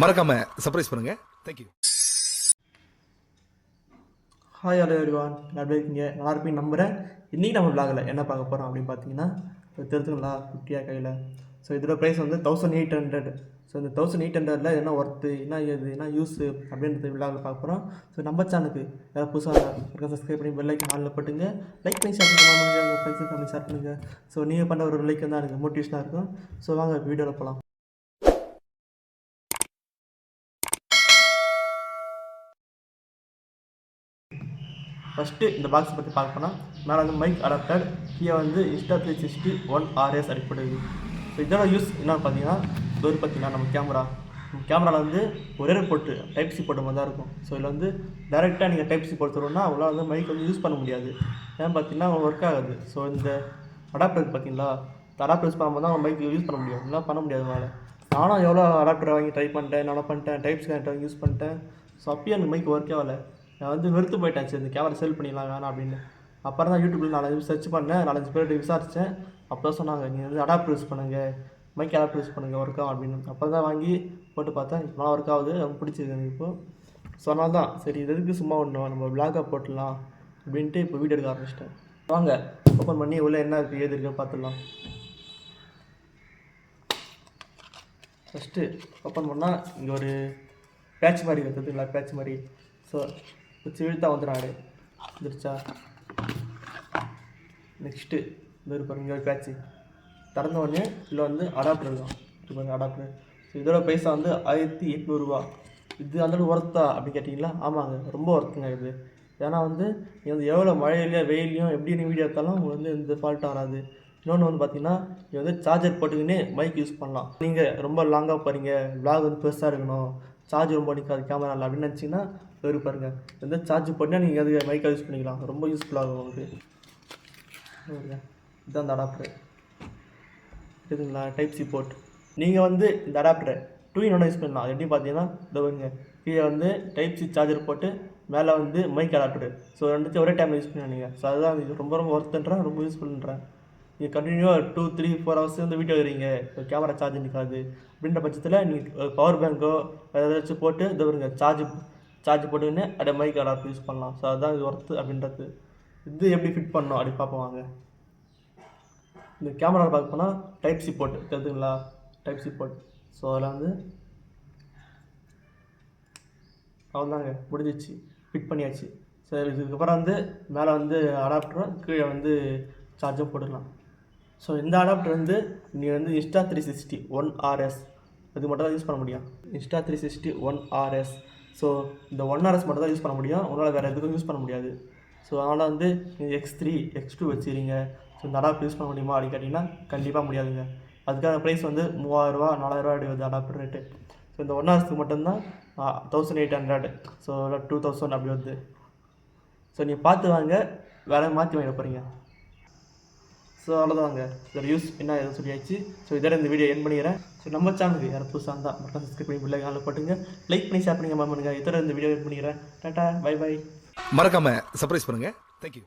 மறக்காம சர்ப்ரைஸ் பண்ணுங்க. Thank you hi hello everyone எப்படி இருக்கீங்க? நல்லா இருப்பீங்க நம்புகிறேன் இன்றைக்கி நம்ம விளாகில் என்ன பார்க்க போகிறோம் அப்படின்னு பார்த்தீங்கன்னா இப்போ தெரிஞ்சுங்களா கையில். ஸோ இதோட ப்ரைஸ் வந்து தௌசண்ட் எயிட் ஹண்ட்ரட் ஸோ இந்த தௌசண்ட் எயிட் ஹண்ட்ரடில் என்ன ஒர்த்து என்ன ஏது என்ன யூஸு அப்படின்றது விழாவில் பார்க்க போகிறோம் ஸோ நம்ம சேனலுக்கு யாராவது புதுசாக இருக்க சப்ஸ்கிரைப் பண்ணி பெல் ஐக்கன் ஆளில் போட்டுங்க. லைக் பண்ணி ஷேர் பண்ணுங்க. உங்கள் ஃப்ரெண்ட்ஸுக்கு கம்மி ஷேர் பண்ணுங்கள் ஸோ நீங்கள் பண்ண ஒரு லைக் தான் எனக்கு மோட்டிவேஷனாக இருக்கும். ஸோ வாங்க வீடியோவில் போகலாம் ஃபஸ்ட்டு இந்த பாக்ஸ் பற்றி பார்க்க போனால் மேலே வந்து மைக் அடாப்டர் கீழே வந்து Insta three sixty one RS அடிப்படுது so இதோட யூஸ் என்ன பார்த்தீங்கன்னா டோர் பார்த்தீங்கன்னா நம்ம கேமரா கேமராவில் வந்து ஒரே போட்டு டைப் சி போட்ட மாதிரி தான் இருக்கும். ஸோ இதில் வந்து டேரெக்டாக நீங்கள் டைப் சி போட்டுருவோம்னா அவ்வளோ வந்து மைக் வந்து யூஸ் பண்ண முடியாது. ஏன் பார்த்தீங்கன்னா ஒர்க் ஆகாது. ஸோ இந்த அடாப்டர் பார்த்தீங்களா அடாப்டர் யூஸ் பண்ணும்போது தான் அவங்க மைக் யூஸ் பண்ண முடியும். இல்லை பண்ண முடியாது மேலே நானும் எவ்வளோ அடாப்டர் வாங்கி ட்ரை பண்ணிட்டேன் நானும் பண்ணிட்டேன் டைப்ஸ் சி வாங்கி யூஸ் பண்ணிட்டேன். ஸோ அப்பயும் அந்த மைக் ஒர்க்கே ஆகலை. நான் வந்து வெறுத்து போயிட்டேன். சரி இந்த கேமரா செல் பண்ணிடலாம் வேணாம் அப்படின்னு. அப்புறம் தான் யூடியூப்பில் நாலஞ்சு சர்ச் பண்ணேன். நாலஞ்சு பேர்கிட்ட விசாரித்தேன் அப்போ தான் சொன்னாங்க நீங்கள் வந்து அடாப்டர் யூஸ் பண்ணுங்கள் மைக் அடாப்டர் யூஸ் பண்ணுங்கள் ஒர்க் ஆகும் அப்படின்னு. அப்புறம் தான் வாங்கி போட்டு பார்த்தேன். இப்போ ஒர்க் ஆகுது. எனக்கு பிடிச்சிருக்கு எனக்கு இப்போது சொன்னால் தான். சரி இது எதுக்கு சும்மா ஒன்றும் நம்ம பிளாகாக போட்டுடலாம் அப்படின்ட்டு இப்போ வீடியோ எடுக்க ஆரம்பிச்சிட்டேன். வாங்க ஓப்பன் பண்ணி உள்ளே என்ன இருக்குது ஏது இருக்குது பார்த்துடலாம். ஃபஸ்ட்டு ஓப்பன் பண்ணால் இங்கே ஒரு பேட்ச் மாதிரி இருக்குதுங்களா பேட்ச் மாதிரி. ஸோ வச்சு வந்து வந்துடும் வந்துருச்சா நெக்ஸ்ட்டு இது இருப்பாரு இங்கே ஒரு பேட்ச்சு திறந்த உடனே இதில் வந்து அடாப்டர் தான் இது பாருங்க அடாப்டர் ஸோ இதோட பைசா வந்து ஆயிரத்தி எட்நூறுரூவா இது அந்தளவு ஒர்த்தா அப்படின்னு கேட்டிங்களா ஆமாங்க ரொம்ப ஒர்த்துங்க இது ஏன்னா வந்து நீங்கள் வந்து எவ்வளோ மழையிலையோ வெயிலையும் எப்படி நீ வீடியோ எடுத்தாலும் உங்களுக்கு வந்து எந்த ஃபால்ட்டும் வராது இன்னொன்று வந்து பார்த்தீங்கன்னா நீங்கள் வந்து சார்ஜர் போட்டுக்கின்னு மைக் யூஸ் பண்ணலாம். நீங்கள் ரொம்ப லாங்காக போகிறீங்க விளாக் வந்து பெருசாக இருக்கணும் சார்ஜ் ரொம்ப நிற்காது கேமரா இல்லை அப்படின்னு நினச்சிங்கன்னா வேறு பாருங்கள் எந்த சார்ஜ் போட்டால் நீங்கள் அது மைக்கை யூஸ் பண்ணிக்கலாம். ரொம்ப யூஸ்ஃபுல்லாகும் உங்களுக்கு. இதுதான் அந்த அடாப்டர் இருக்குதுங்களா டைப் சி போர்ட் நீங்கள் வந்து இந்த அடாப்டரை டூ இன் ஒன்று யூஸ் பண்ணலாம். அது எப்படி பார்த்தீங்கன்னா இந்த கீழே வந்து டைப் சி சார்ஜர் போட்டு மேலே வந்து மைக் அடாப்டர் ஸோ ரெண்டுத்தையும் ஒரே டைமில் யூஸ் பண்ணுவீங்க ஸோ அதுதான் இது. ரொம்ப ரொம்ப ஒர்த்துன்றேன் ரொம்ப யூஸ்ஃபுல்ன்றேன் நீங்கள் கண்டினியூவாக டூ த்ரீ ஃபோர் ஹவர்ஸ் வந்து வீடியோ எடுக்கிறீங்க கேமரா சார்ஜ் நிற்காது அப்படின்ற பட்சத்தில் நீங்கள் பவர் பேங்கோ ஏதாச்சும் போட்டு இந்த வருங்க சார்ஜ் சார்ஜ் போட்டுக்கின்னு அப்படியே மைக் அடாப்ட் யூஸ் பண்ணலாம். ஸோ அதுதான் இது ஒர்த்து அப்படின்றது. இது எப்படி ஃபிட் பண்ணோம் அப்படி பார்ப்போம் வாங்க. இந்த கேமரா பார்க்க போனால் டைப் சி போர்ட் தெரியுதுங்களா? டைப் சி போர்ட் ஸோ அதில் வந்து அவ்வளோதாங்க முடிஞ்சிச்சு. ஃபிட் பண்ணியாச்சு. சரி இதுக்கப்புறம் வந்து மேலே வந்து அடாப்டரும் கீழே வந்து சார்ஜும் போட்டுக்கலாம். ஸோ இந்த அடாப்டர் வந்து நீங்கள் வந்து Insta three sixty one RS இது மட்டும் தான் யூஸ் பண்ண முடியும். Insta three sixty one RS so இந்த ஒன் ஆர்எஸ் மட்டும் தான் யூஸ் பண்ண முடியும். உங்களால் வேறு எதுக்கும் யூஸ் பண்ண முடியாது. ஸோ அதனால் வந்து நீங்கள் எக்ஸ் த்ரீ எக்ஸ் டூ வச்சுருங்க. ஸோ இந்த அடாப்டர் யூஸ் பண்ண முடியுமா அப்படின்னு கேட்டிங்கன்னா கண்டிப்பாக முடியாதுங்க. அதுக்கான ப்ரைஸ் வந்து மூவாயிரரூவா நாலாயிரரூவா அப்படி வருது அடாப்டர் ரேட்டு ஸோ இந்த ஒன் ஹவர்ஸ்க்கு மட்டும்தான் thousand eight hundred so two thousand அப்படி வருது. ஸோ நீங்கள் பார்த்து வாங்க. வேலை மாற்றி வாங்கிட போகிறீங்க ஸோ அவ்வளோதாங்க இதோட யூஸ் என்ன எதுவும் சொல்லியாச்சு. ஸோ இதோட இந்த வீடியோ என் பண்ணிக்கிறேன் ஸோ நம்ம சேனலுக்கு யாரும் புதுசாக இருந்தால் மட்டும் சப்ஸ்கிரைப் பண்ணி பிள்ளை காலில் போட்டுங்க. லைக் பண்ணி ஷேர் பண்ணுங்க பண்ணுங்க. இதோட இந்த வீடியோ என் பண்ணிக்கிறேன் டாட்டா பை பை மறக்காம சர்ப்ரைஸ் பண்ணுங்க. Thank you